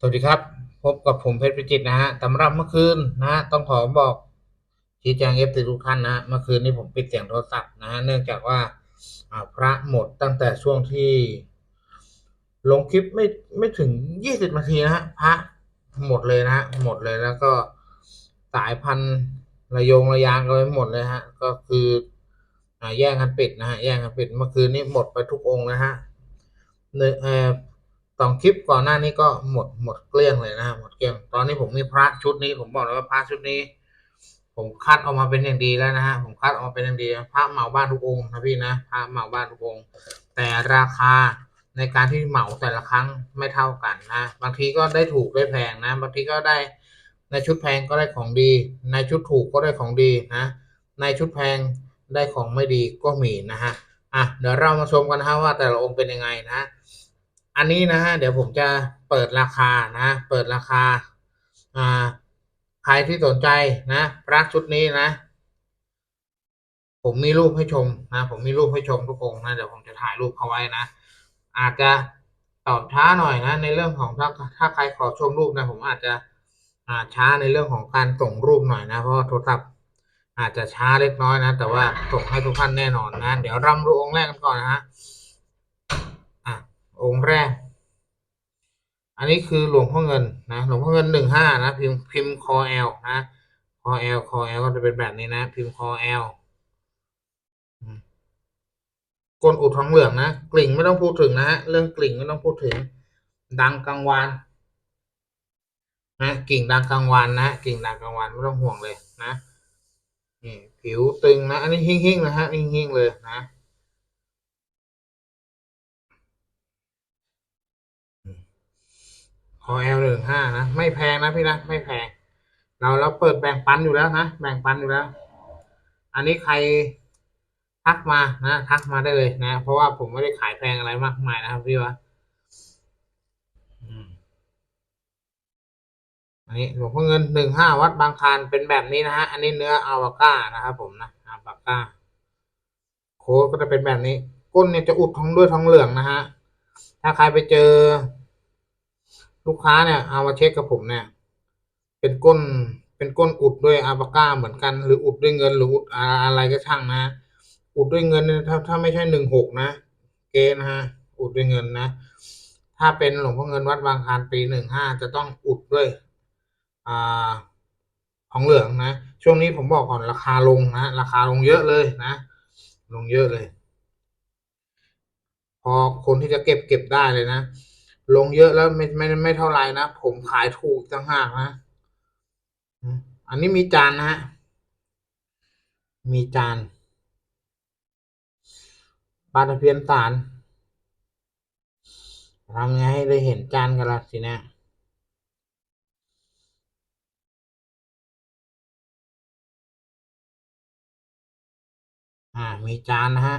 สวัสดีครับ พบกับผมเพชรพิจิตนะฮะสำหรับเมื่อคืนนะฮะต้องขอบอกชี้แจงเอฟซีทุกท่านนะเมื่อคืนนี้ผมปิดเสียงโทรศัพท์นะฮะเนื่องจากว่าพระหมดตั้งแต่ช่วงที่ ลงคลิปไม่ไม่ถึงยี่สิบนาทีนะฮะพระหมดเลยนะฮะหมดเลยแล้วก็สายพันระยงระยางกันไปหมดเลยฮะ ก็คืออแย่งกันปิดนะฮะแย่งกันปิดเมื่อคืนนี้หมดไปทุกองนะฮะเนยเอ่อ สองคลิปก่อนหน้านี้ก็หมดหมดเกลี้ยงเลยนะหมดเกลี้ยง ตอนนี้ผมมีพระชุดนี้ ผมบอกเลยว่าพระชุดนี้ ผมคัดออกมาเป็นอย่างดีแล้วนะฮะผมคัดออกมาเป็นอย่างดีพระเหมาบ้านทุกองค์นะพี่นะพระเหมาบ้านทุกองค์แต่ราคาในการที่เหมาแต่ละครั้งไม่เท่ากันนะ บางทีก็ได้ถูกได้แพงนะ บางทีก็ได้ในชุดแพงก็ได้ของดี ในชุดถูกก็ได้ของดีนะ ในชุดแพงได้ของไม่ดีก็มีนะฮะอะเดี๋ยวเรามาชมกันนะฮะว่าแต่ละองค์เป็นยังไงนะ อันนี้นะฮะเดี๋ยวผมจะเปิดราคานะ เปิดราคาอ่าใครที่สนใจนะพระชุดนี้นะ ผมมีรูปให้ชมนะ ผมมีรูปให้ชมทุกองนะเดี๋ยวผมจะถ่ายรูปเขาไว้นะ อาจจะตอบช้าหน่อยนะ ในเรื่องของถ้าถ้าใครขอชมรูปนะ ผมอาจจะอ่าช้าในเรื่องของการส่งรูปหน่อยนะเพราะโทรศัพท์อาจจะช้าเล็กน้อยนะ แต่ว่าส่งให้ทุกท่านแน่นอนนะ เดี๋ยวรำดูองแรกกันก่อนนะฮะ องค์แรก อันนี้คือหลวงพ่อเงินนะหลวงพ่อเงินหนึ่งห้านะพิมพ์พิมพ์คอเอลนะคอเอลคอเอลก็จะเป็นแบบนี้นะ พิมพ์คอเอลก้นอุดท้องเหลืองนะกลิ่งไม่ต้องพูดถึงนะฮะเรื่องกลิ่งไม่ต้องพูดถึง ดังกลางวานนะกิ่งดังกลางวานนะกิ่งดังกลางวานไม่ต้องห่วงเลยนะนี่ผิวตึงนะ อันนี้หิ้งๆนะฮะหิ้งๆเลยนะ คอ L หนึ่งห้านะ ไม่แพงนะพี่นะ ไม่แพง เราเราเปิดแบ่งปันอยู่แล้วนะ แบ่งปันอยู่แล้ว อันนี้ใครทักมานะ ทักมาได้เลยนะ เพราะว่าผมไม่ได้ขายแพงอะไรมากมายนะครับพี่วะอืมอันนี้หลวงพ่อเงินหนึ่งห้าวัดบางคลานเป็นแบบนี้นะฮะ อันนี้เนื้ออาวาก้านะครับผมนะอาวาก้า โค้ดก็จะเป็นแบบนี้ ก้นเนี่ยจะอุดท้องด้วยท้องเหลืองนะฮะ ถ้าใครไปเจอ ลูกค้าเนี่ยเอามาเช็คกับผมเนี่ย เป็นก้นเป็นก้นอุดด้วยอาบาก้าเหมือนกัน หรืออุดด้วยเงินหรืออุดอะไรก็ช่างนะ อุดด้วยเงินถ้าถ้าไม่ใช่หนึ่งหกนะ เกณฑ์นะฮะอุดด้วยเงินนะ ถ้าเป็นหลวงพ่อเงินวัดบางคานปีหนึ่งห้าจะต้องอุดด้วยอ่าของเหลืองนะ ช่วงนี้ผมบอกก่อนราคาลงนะ ราคาลงเยอะเลยนะ ลงเยอะเลย พอคนที่จะเก็บเก็บได้เลยนะ ลงเยอะแล้วไม่ไม่ไม่เท่าไรนะ ผมขายถูกต่างหากนะ อันนี้มีจานนะฮะมีจานปลาตะเพียนสารทำไงให้ได้เห็นจานกันละสินะอ่า มีจานนะฮะ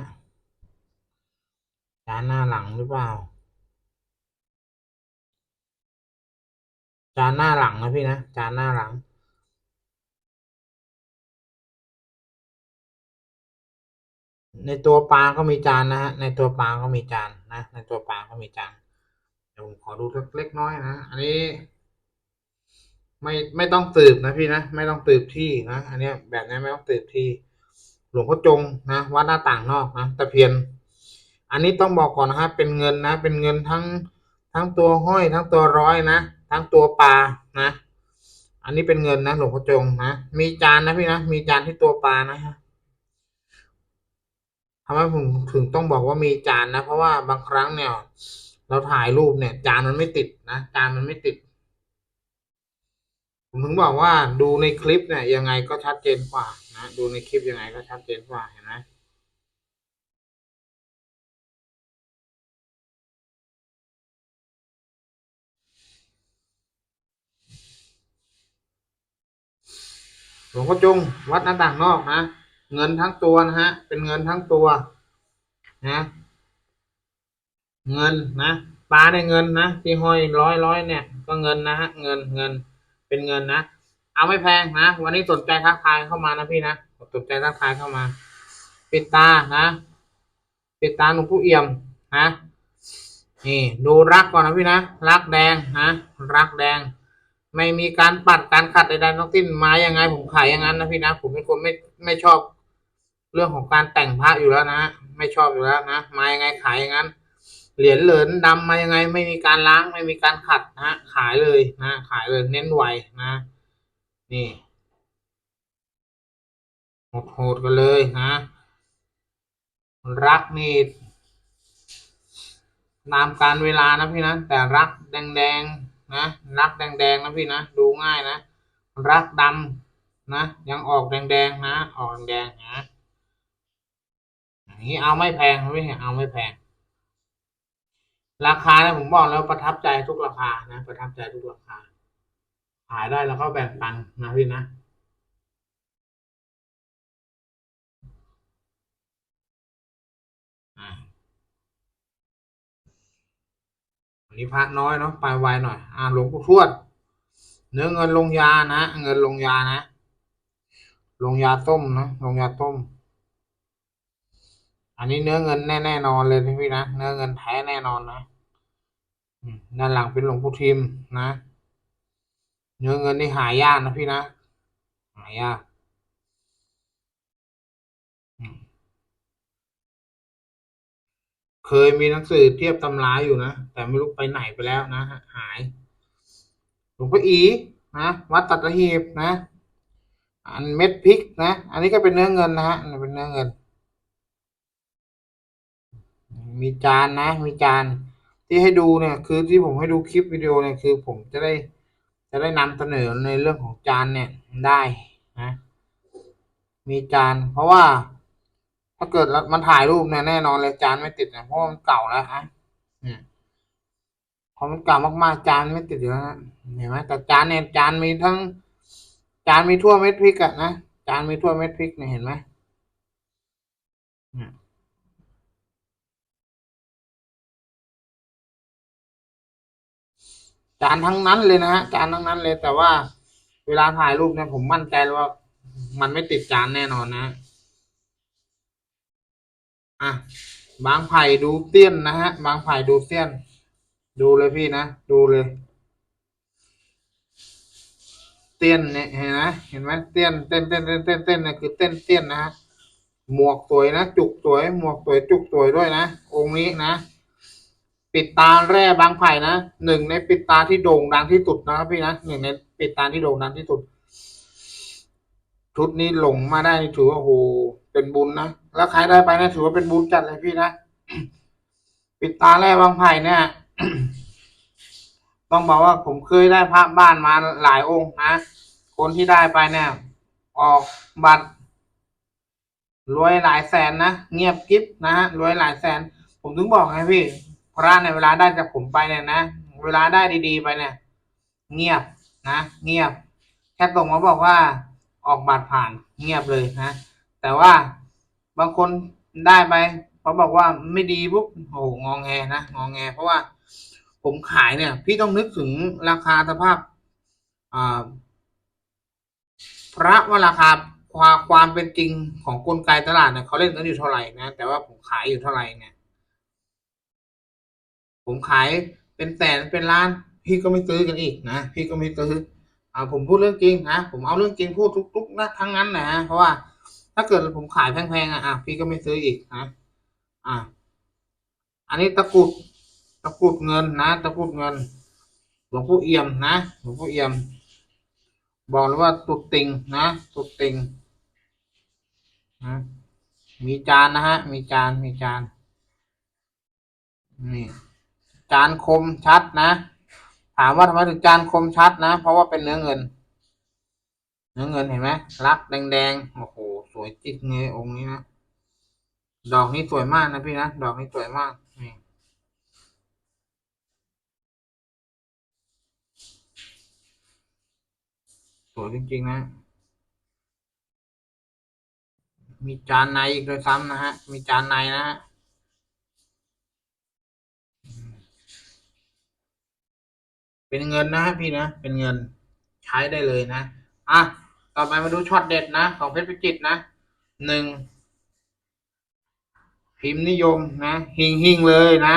จานหน้าหลังหรือเปล่า จานหน้าหลังนะพี่นะ จานหน้าหลังในตัวปลาก็มีจานนะฮะ ในตัวปลาก็มีจานนะ ในตัวปลาก็มีจานเดี๋ยวผมขอดูสักเล็กน้อยนะ อันนี้ ไม่ไม่ต้องตืบนะพี่นะ ไม่ต้องตืบที่นะ อันนี้แบบนี้ไม่ต้องตืบที่ หลวงพ่อจงนะวัดหน้าต่างนอกนะตะเพียน อันนี้ต้องบอกก่อนนะครับเป็นเงินนะ เป็นเงินทั้งทั้งตัวห้อยทั้งตัวร้อยนะ ทั้งตัวปลานะ อันนี้เป็นเงินนะหลวงพ่อจงนะ มีจานนะพี่นะ มีจานที่ตัวปลานะฮะทำไมผมถึงต้องบอกว่ามีจานนะ เพราะว่าบางครั้งเนี่ย เราถ่ายรูปเนี่ย จานมันไม่ติดนะ จานมันไม่ติด ผมถึงบอกว่าดูในคลิปเนี่ยยังไงก็ชัดเจนกว่านะ ดูในคลิปยังไงก็ชัดเจนกว่าเห็นไหม หลวงพ่อจงวัดหน้าต่างนอกนะเงินทั้งตัวนะฮะ เป็นเงินทั้งตัวนะเงินนะปลาได้เงินนะที่ห้อยร้อยร้อยเนี่ย ก็เงินนะฮะเงินเงินเป็นเงินนะเอาไม่แพงนะวันนี้สนใจทักทายเข้ามานะพี่นะสนใจทักทายเข้ามา ปิดตานะปิดตาหลวงผู้เอี่ยมนะนี่ดูรักก่อนนะพี่นะรักแดงนะรักแดง ไม่มีการปัดการขัดใดๆทั้งสิ้นไมายังไง ผมขายอย่างนั้นนะพี่นะผมเป็นคนไม่ไม่ชอบเรื่องของการแต่งพระอยู่แล้วนะไม่ชอบอยู่แล้วนะมายังไงขายอย่างนั้น เหรียญเหรินดำมายังไง ไม่มีการล้างไม่มีการขัดนะขายเลยนะขายเลยเน้นไวนะ นี่โหดกันเลยนะรักนี่ตามการเวลานะพี่นะแต่รักแดงๆ นะรักแดงๆนะพี่นะดูง่ายนะ รักดำนะ ยังออกแดงๆนะ ออกแดงๆนะอย่างนี้เอาไม่แพงไม่เอาไม่แพง ราคาเนี่ยผมบอกแล้วประทับใจทุกราคานะ ประทับใจทุกราคาขายได้แล้วก็แบ่งปันนะพี่นะ อ่า อันนี้พระน้อยเนาะไปไวหน่อย อ่าหลวงปู่ทวด เนื้อเงินลงยานะเงินลงยานะ ลงยาต้มนะลงยาต้ม อันนี้เนื้อเงินแน่แน่นอนเลยนะพี่นะเนื้อเงินแท้แน่นอนนะด้านหลังเป็นหลวงปู่ทิมนะ เนื้อเงินนี่หายากนะพี่นะ หายากอืม เคยมีหนังสือเทียบตำราอยู่นะ แต่ไม่รู้ไปไหนไปแล้วนะ หาย หลวงพ่ออีนะ วัดตัดระหีบนะ อันเม็ดพริกนะ อันนี้ก็เป็นเนื้อเงินนะฮะ เป็นเนื้อเงิน มีจานนะ มีจานที่ให้ดูเนี่ย คือที่ผมให้ดูคลิปวิดีโอเนี่ยคือผมจะได้จะได้นำเสนอในเรื่องของจานเนี่ยได้นะ มีจานเพราะว่า ถ้าเกิดมันถ่ายรูปเนี่ยแน่นอนเลยจานไม่ติดนะเพราะมันเก่าแล้วฮะเนี่ยพอมันเก่ามากๆจานไม่ติดอยู่แล้วนะเห็นไหมแต่จานเนี่ยจานมีทั้ง จานมีทั่วเม็ดพริกอะนะจานมีทั่วเม็ดพริกเนี่ยเห็นไหมจานทั้งนั้นเลยนะฮะจานทั้งนั้นเลยแต่ว่าเวลาถ่ายรูปเนี่ยผมมั่นใจเลยว่า มันไม่ติดจานแน่นอนนะ อะบางไผ่ดูเตี้ยนนะฮะ บางไผ่ดูเตี้ยน ดูเลยพี่นะ ดูเลย เตี้ยนเนี่ยเห็นไหมเห็นไหมเตี้ยนเต้นเต้นเต้นเต้นเต้นเนี่ยคือเต้นเตี้ยนนะฮะหมวกสวยนะ จุกสวย หมวกสวยจุกสวยด้วยนะ องค์นี้นะ ปิดตาแร่บางไผ่นะหนึ่งในปิดตาที่โด่งดังที่สุดนะครับพี่นะหนึ่งในปิดตาที่โด่งดังที่สุด ชุดนี้หลงมาได้นี่ถือว่าโหเป็นบุญนะ แล้วใครได้ไปนะถือว่าเป็นบุญจัดเลยพี่นะ ปิดตาแร่บางไผ่เนี่ย ต้องบอกว่าผมเคยได้พระบ้านมาหลายองค์นะ คนที่ได้ไปเนี่ย ออกบัตรรวยหลายแสนนะ เงียบกิฟนะฮะรวยหลายแสน ผมถึงบอกไงพี่ พระในเวลาได้จากผมไปเนี่ยนะ เวลาได้ดีๆไปเนี่ย เงียบนะ เงียบ แค่ส่งมาบอกว่า ออกบัตรผ่านเงียบเลยนะแต่ว่าบางคนได้ไปเขาบอกว่าไม่ดีปุ๊บโอ้งองแงนะงองแง เพราะว่าผมขายเนี่ย พี่ต้องนึกถึงราคาสภาพอ่าพระว่าราคาความความเป็นจริงของกลไกตลาดเนี่ยเขาเล่นกันอยู่เท่าไหร่นะแต่ว่าผมขายอยู่เท่าไหร่เนี่ย ผมขายเป็นแสนเป็นล้าน พี่ก็ไม่ซื้อกันอีกนะพี่ก็ไม่ซื้อ อ่าผมพูดเรื่องจริงนะผมเอาเรื่องจริงพูดทุกๆนะทั้งนั้นนะเพราะว่าถ้าเกิดผมขายแพงๆอะอะพี่ก็ไม่ซื้ออีกนะอ่าอันนี้ตะกุดตะกุดเงินนะตะกุดเงินหลวงพ่เอี่ยมนะหลวงพ่เอี่ยม บอกเลยว่าตุดติงนะตุดติงนะมีจานนะฮะ มีจานมีจานนี่จานคมชัดนะ ถามว่าทำไมถึงจานคมชัดนะ เพราะว่าเป็นเนื้อเงิน เนื้อเงินเห็นไหมรักแดงๆโอ้โหสวยจิ๊กเงยองค์นี้นะดอกนี้สวยมากนะพี่นะดอกนี้สวยมากนี่สวยจริงๆนะ มีจานในอีกด้วยซ้ำนะฮะ มีจานในนะฮะ เป็นเงินนะพี่นะ เป็นเงินใช้ได้เลยนะ อะ ต่อไปมาดูช็อตเด็ดนะ ของเพชรพิจิตนะ หนึ่ง พิมพ์นิยมนะ หิงหิงเลยนะ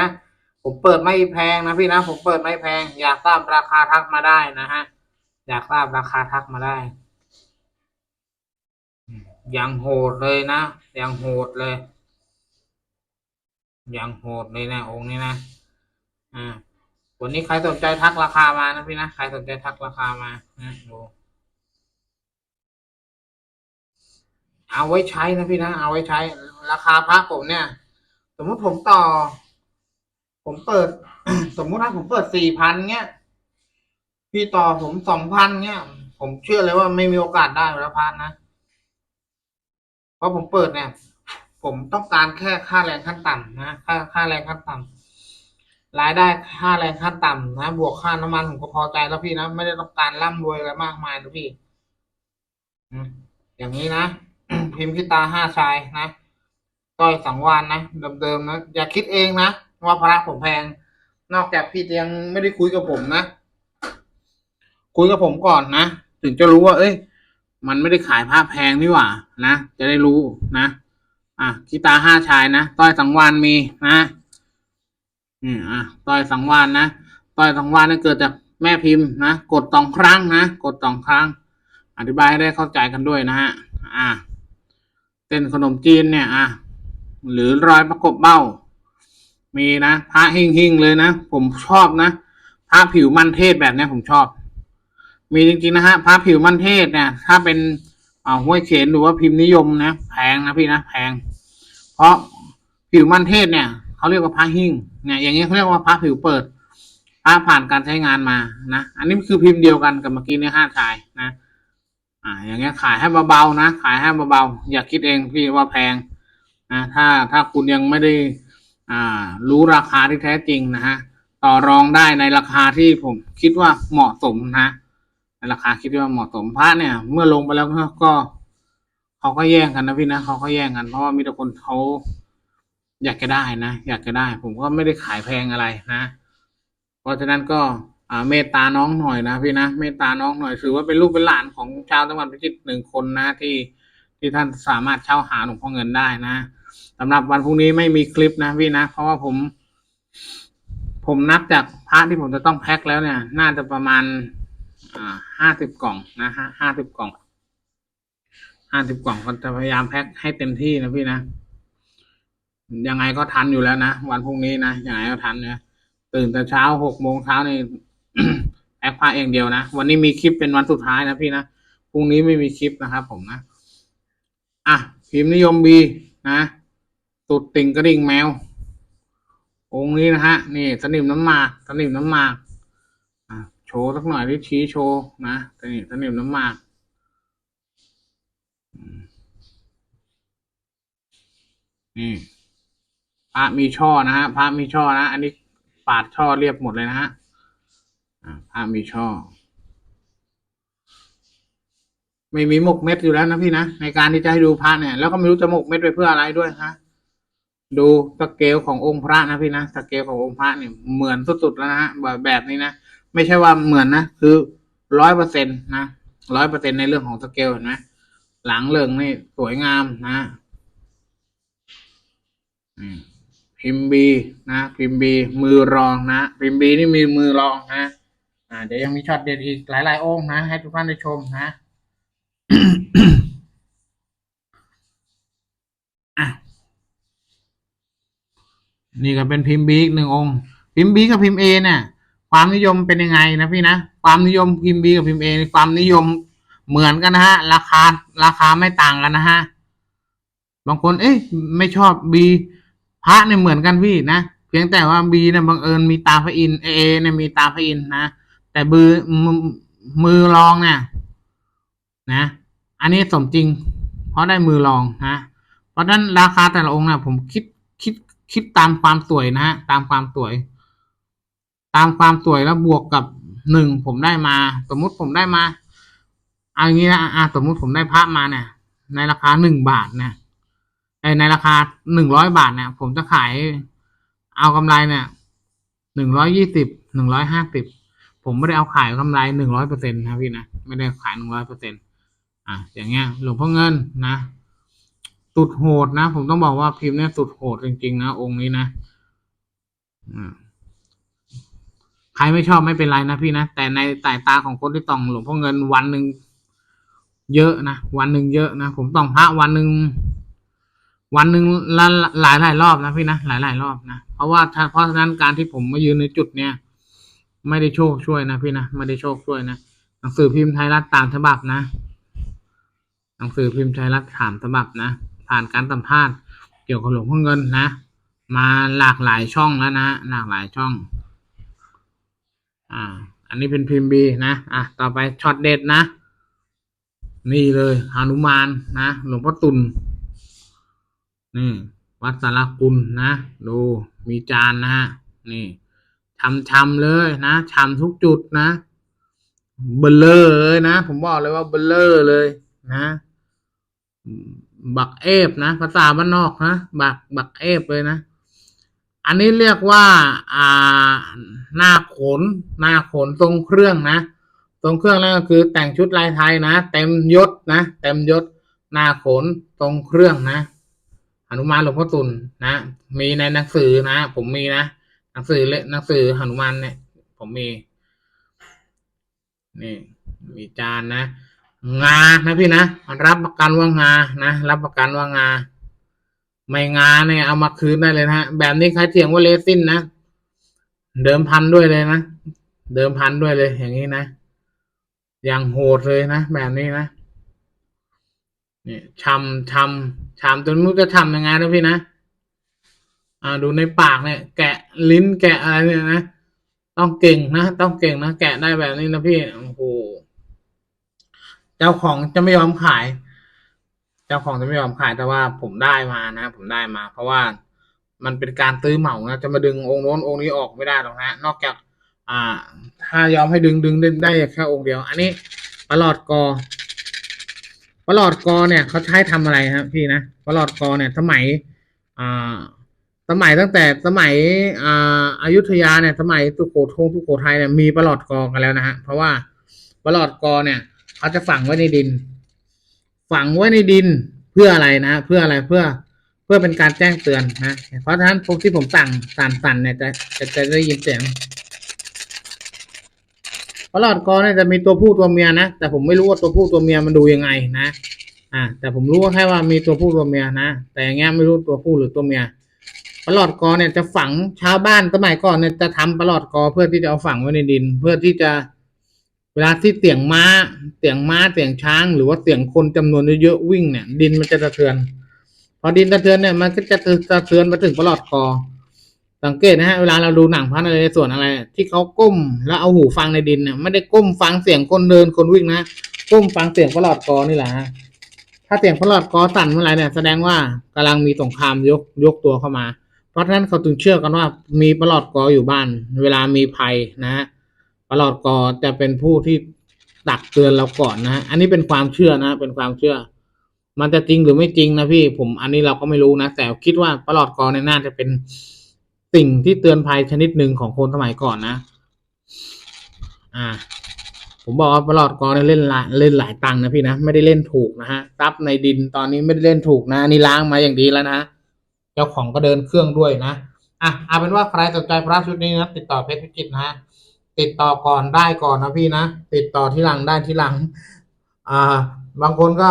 ผมเปิดไม่แพงนะพี่นะ ผมเปิดไม่แพง อยากทราบราคาทักมาได้นะฮะ อยากทราบราคาทักมาได้ อยังโหดเลยนะ อยังโหดเลย อยังโหดเลยนะองค์นี้นะ อ่า วันนี้ใครสนใจทักราคามานะพี่นะ ใครสนใจทักราคามานะดูเอาไว้ใช้นะพี่นะ เอาไว้ใช้ ราคาพระผมเนี่ย สมมุติผมต่อ ผมเปิด สมมุติถ้าผมเปิดสี่พันเงี้ย พี่ต่อผมสองพันเงี้ย ผมเชื่อเลยว่าไม่มีโอกาสได้แล้วพันนะ เพราะผมเปิดเนี่ย ผมต้องการแค่ค่าแรงขั้นต่ำนะ ค่าค่าแรงขั้นต่ำ รายได้ค่าแรงขั้นต่ำนะ บวกค่าน้ำมันผมก็พอใจแล้วพี่นะ ไม่ได้ต้องการร่ำรวยอะไรมากมายนะพี่อย่างนี้นะ พิมพ์คิตาห้าชายนะต้อยสังวานนะเดิมๆนะอย่าคิดเองนะว่าพระผมแพง นอกจากพี่ยังไม่ได้คุยกับผมนะคุยกับผมก่อนนะถึงจะรู้ว่า เอ้ย มันไม่ได้ขายผ้าแพงนี่หว่า นะจะได้รู้นะ อะกีตาห้าชายนะต้อยสังวานมีนะ อืมอะต้อยสังวานนะต้อยสังวานนี่เกิดจากแม่พิมพ์นะกดสองครั้งนะกดสองครั้ง อธิบายให้ได้เข้าใจกันด้วยนะฮะอะเต้นขนมจีนเนี่ยอะหรือรอยประกบเบ้า มีนะพระหิ่งหิ่งเลยนะ ผมชอบนะพระผิวมันเทศแบบนี้ผมชอบ มีจริงๆนะฮะพระผิวมันเทศเนี่ย ถ้าเป็นอ่าห้วยเขนหรือว่าพิมพ์นิยมนะแพงนะพี่นะแพง เพราะผิวมันเทศเนี่ย เขาเรียกว่าพระหิ่งเนี่ยอย่างนี้เขาเรียกว่าพระผิวเปิดพระผ่านการใช้งานมานะอันนี้คือพิมพ์เดียวกันกับเมื่อกี้เนี่ยห้าชายนะ อ่า อย่างเงี้ยขายให้เบาๆนะ ขายให้เบาๆอย่าคิดเองพี่ว่าแพงนะถ้าถ้าคุณยังไม่ได้อ่ารู้ราคาที่แท้จริงนะฮะต่อรองได้ในราคาที่ผมคิดว่าเหมาะสมนะในราคาคิดว่าเหมาะสมพระเนี่ย เมื่อลงไปแล้วก็เขาก็แย่งกันนะพี่นะเขาก็แย่งกันเพราะว่ามีแต่คนเขา อยากจะได้นะ อยากจะได้ ผมก็ไม่ได้ขายแพงอะไรนะ เพราะฉะนั้นก็อ่าเมตตาน้องหน่อยนะพี่นะเมตตาน้องหน่อยถือว่าเป็นลูกเป็นหลานของชาวจังหวัดพิจิตรหนึ่งคนนะที่ที่ท่านสามารถเช่าหาหลวงพ่อเงินได้นะสำหรับวันพรุ่งนี้ไม่มีคลิปนะพี่นะเพราะว่าผม ผมนับจากพระที่ผมจะต้องแพ็คแล้วเนี่ย น่าจะประมาณอ่าห้าสิบกล่องนะฮะห้าสิบกล่องห้าสิบกล่องก็จะพยายามแพ็คให้เต็มที่นะพี่นะ ยังไงก็ทันอยู่แล้วนะ วันพรุ่งนี้นะยังไงก็ทันนะตื่นแต่เช้าหกโมงเช้านี่แอคพาเองเดียวนะ วันนี้มีคลิปเป็นวันสุดท้ายนะพี่นะพรุ่งนี้ไม่มีคลิปนะครับผมนะ อะพิมพ์นิยมบีนะตุดติ่งกระดิ่งแมว องค์นี้นะฮะ นี่สนิมน้ำหมากสนิมน้ำหมากอะโชว์สักหน่อยที่ชี้โชว์นะสนิมสนิมน้ำหมากอืมนี่ พระมีช่อนะฮะพระมีช่อนะอันนี้ปาดช่อเรียบหมดเลยนะฮะพระมีช่อ ไม่มีหมกเม็ดอยู่แล้วนะพี่นะในการที่จะให้ดูพระเนี่ย แล้วก็ไม่รู้จะหมกเม็ดไปเพื่ออะไรด้วยฮะดูสเกลขององค์พระนะพี่นะสเกลขององค์พระเนี่ยเหมือนสุดๆแล้วนะฮะแบบแบบนี้นะไม่ใช่ว่าเหมือนนะคือร้อยเปอร์เซ็นต์นะร้อยเปอร์เซ็นในเรื่องของสเกลเห็นไหมหลังเริงนี่สวยงามนะอืม พิมพ์บีนะ พิมพ์บีมือรองนะ พิมพ์บีนี่มีมือรองนะ อ่า เดี๋ยวยังมีช็อตเด็ดอีกหลายๆองค์นะ ให้ทุกท่านได้ชมนะอะนี่ก็เป็นพิมพ์บีอีกหนึ่งองค์ พิมพ์บีกับพิมพ์เอเนี่ยความนิยมเป็นยังไงนะพี่นะความนิยมพิมพ์บีกับพิมพ์เอความนิยมเหมือนกันนะฮะ ราคาราคาไม่ต่างกันนะฮะบางคนเอ๊ะไม่ชอบบี พระเนี่ยเหมือนกันพี่นะเพียงแต่ว่าบีเนี่ยบังเอิญมีตาพระอินเอเนี่ยมีตาพระอินนะแต่บือมือมือรองเนี่ยนะ อันนี้สมจริง เพราะได้มือรองนะเพราะฉะนั้นราคาแต่ละองค์นะผมคิดคิดคิดตามความสวยนะฮะตามความสวย ตามความสวยแล้วบวกกับหนึ่งผมได้มา สมมุติผมได้มาเอาอย่างนี้นะอะสมมุติผมได้พระมาเนี่ยในราคาหนึ่งบาทเนี่ย ในราคาหนึ่งร้อยบาทเนี่ยผมจะขายเอากำไรเนี่ยหนึ่งร้อยยี่สิบหนึ่งร้อยห้าสิบผมไม่ได้เอาขายกำไรหนึ่งร้อยเปอร์เซ็นต์นะพี่นะไม่ได้ขายหนึ่งร้อยเปอร์เซ็นต์อะอย่างเงี้ยหลวงพ่อเงินนะสุดโหดนะ ผมต้องบอกว่าพิมพ์เนี่ยสุดโหดจริงๆนะองค์นี้นะใครไม่ชอบไม่เป็นไรนะพี่นะแต่ในสายตาของคนที่ต้องหลวงพ่อเงินวันหนึ่งเยอะนะวันหนึ่งเยอะนะผมต้องพระวันหนึ่ง วันหนึ่งละหลายหลายรอบนะพี่นะหลายหลายรอบนะเพราะว่าเพราะฉะนั้นการที่ผมมายืนในจุดเนี้ยไม่ได้โชคช่วยนะพี่นะไม่ได้โชคช่วยนะหนังสือพิมพ์ไทยรัฐตามฉบับนะ หนังสือพิมพ์ไทยรัฐถามฉบับนะ ผ่านการสัมภาษณ์เกี่ยวกับหลวงพ่อเงินนะ มาหลากหลายช่องแล้วนะหลากหลายช่อง อ่า อันนี้เป็นพิมพ์บีนะอะต่อไปช็อตเด็ดนะ นี่เลยหานุมานนะ หลวงพ่อตุล นี่ วัดสารกุลนะ ดูมีจานนะฮะนี่ชำชำเลยนะชำทุกจุดนะเบลเลอร์เลยนะ ผมบอกเลยว่าเบลเลอร์เลยนะบักเอฟนะ ภาษาบ้านนอกนะบักบักเอฟเลยนะ อันนี้เรียกว่า อ่า หน้าขน หน้าขนทรงเครื่องนะทรงเครื่องนั่นก็คือแต่งชุดลายไทยนะ เต็มยศนะ เต็มยศ หน้าขนทรงเครื่องนะ หนุมานหลวงพ่อตุลนะ มีในหนังสือนะ ผมมีนะหนังสือเละหนังสือหนุมานเนี่ย ผมมี นี่ มีจานนะงานะพี่นะรับประกันว่างานะรับประกันว่างา ไม่งาเนี่ยเอามาคืนได้เลยนะฮะแบบนี้ใครเถียงว่าเลซินนะเดิมพันด้วยเลยนะเดิมพันด้วยเลยอย่างนี้นะอย่างโหดเลยนะแบบนี้นะ นี่ชำชำชำจนไม่รู้จะทำยังไงนะพี่นะ อ่าดูในปากเนี่ย แกะลิ้นแกะอะไรเนี่ยนะ ต้องเก่งนะ ต้องเก่งนะ แกะได้แบบนี้นะพี่ โอ้โห เจ้าของจะไม่ยอมขาย เจ้าของจะไม่ยอมขายแต่ว่าผมได้มานะ ผมได้มา เพราะว่ามันเป็นการซื้อเหมานะ จะมาดึงองค์โน้นองค์นี้ออกไม่ได้หรอกนะ นอกจาก อ่า ถ้ายอมให้ดึงดึงได้แค่องค์เดียว อันนี้ประหลอดกอ ประหลอดกอเนี่ยเขาใช้ทำอะไรครับพี่นะประหลอดกอเนี่ย สมัยอ่าสมัยตั้งแต่สมัยอ่าอายุทยาเนี่ยสมัยสุโขทงสุโขทัยเนี่ยมีประหลอดกอกันแล้วนะฮะเพราะว่าประหลอดกอเนี่ยเขาจะฝังไว้ในดิน ฝังไว้ในดินเพื่ออะไรนะเพื่ออะไรเพื่อเพื่อเป็นการแจ้งเตือนนะเพราะฉะนั้นพวกที่ผมสั่งสั่นสั่นเนี่ยจะจะจะได้ยินเสียง ประหลอดกอเนี่ยจะมีตัวผู้ตัวเมียนะ แต่ผมไม่รู้ว่าตัวผู้ตัวเมียมันดูยังไงนะ อ่า แต่ผมรู้ว่าแค่ว่ามีตัวผู้ตัวเมียนะ แต่อย่างเงี้ยไม่รู้ตัวผู้หรือตัวเมียประหลอดกอเนี่ยจะฝังชาวบ้านสมัยก่อนเนี่ยจะทำประหลอดกอเพื่อที่จะเอาฝังไว้ในดิน เพื่อที่จะเวลาที่เสียงม้าเสียงม้าเสียงช้าง หรือว่าเสียงคนจำนวนเยอะๆวิ่งเนี่ย ดินมันจะสะเทือน พอดินสะเทือนเนี่ยมันก็จะสะเทือนมาถึงประหลอดคอ สังเกตนะฮะเวลาเราดูหนังพระนเรศวรอะไร ที่เขาก้มแล้วเอาหูฟังในดินเนี่ยไม่ได้ก้มฟังเสียงคนเดินคนวิ่งนะก้มฟังเสียงประหลอดคอนี่แหละฮะถ้าเสียงประหลอดคอสั่นเมื่อไรเนี่ยแสดงว่ากำลังมีสงครามยกยกตัวเข้ามา เพราะฉะนั้นเขาถึงเชื่อกันว่ามีประหลอดกออยู่บ้าน เวลามีภัยนะฮะประหลอดกอจะเป็นผู้ที่ตักเตือนเราก่อนนะ อันนี้เป็นความเชื่อนะ เป็นความเชื่อ มันจะจริงหรือไม่จริงนะพี่ผมอันนี้เราก็ไม่รู้นะ แต่คิดว่าประหลอดกอเนี่ยน่าจะเป็น สิ่งที่เตือนภัยชนิดหนึ่งของคนสมัยก่อนนะ อ่า ผมบอกว่าประหลอดกอเนี่ยเล่นหลายเล่นหลายตังค์นะพี่นะ ไม่ได้เล่นถูกนะฮะทรัพย์ในดินตอนนี้ไม่ได้เล่นถูกนะนี่ล้างมาอย่างดีแล้วนะเจ้าของก็เดินเครื่องด้วยนะ อะเอาเป็นว่าใครสนใจพระชุดนี้นะติดต่อเพชรพิจิตนะฮะติดต่อก่อนได้ก่อนนะพี่นะ ติดต่อที่หลังได้ที่หลัง อ่า บางคนก็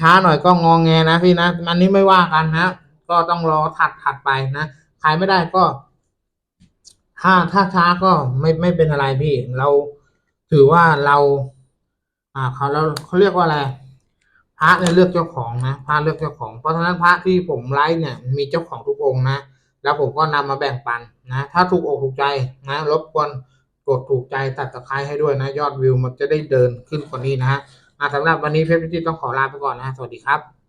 ช้าหน่อยก็งองแงนะพี่นะ อันนี้ไม่ว่ากันนะ ก็ต้องรอถัดถัดไปนะ ขายไม่ได้ก็ ถ้าถ้าช้าก็ไม่ไม่เป็นอะไรพี่ เราถือว่าเรา อ่าเขาเราเขาเรียกว่าอะไรพระเนี่ยเลือกเจ้าของนะพระเลือกเจ้าของ เพราะฉะนั้นพระที่ผมไลฟ์เนี่ย มีเจ้าของทุกองค์นะแล้วผมก็นำมาแบ่งปันนะ ถ้าถูกอกถูกใจนะรบกวนกดถูกใจตัดตะไคร้ให้ด้วยนะ ยอดวิวมันจะได้เดินขึ้นกว่านี้นะฮะสำหรับวันนี้เพชรพิจิตต้องขอลาไปก่อนนะ สวัสดีครับ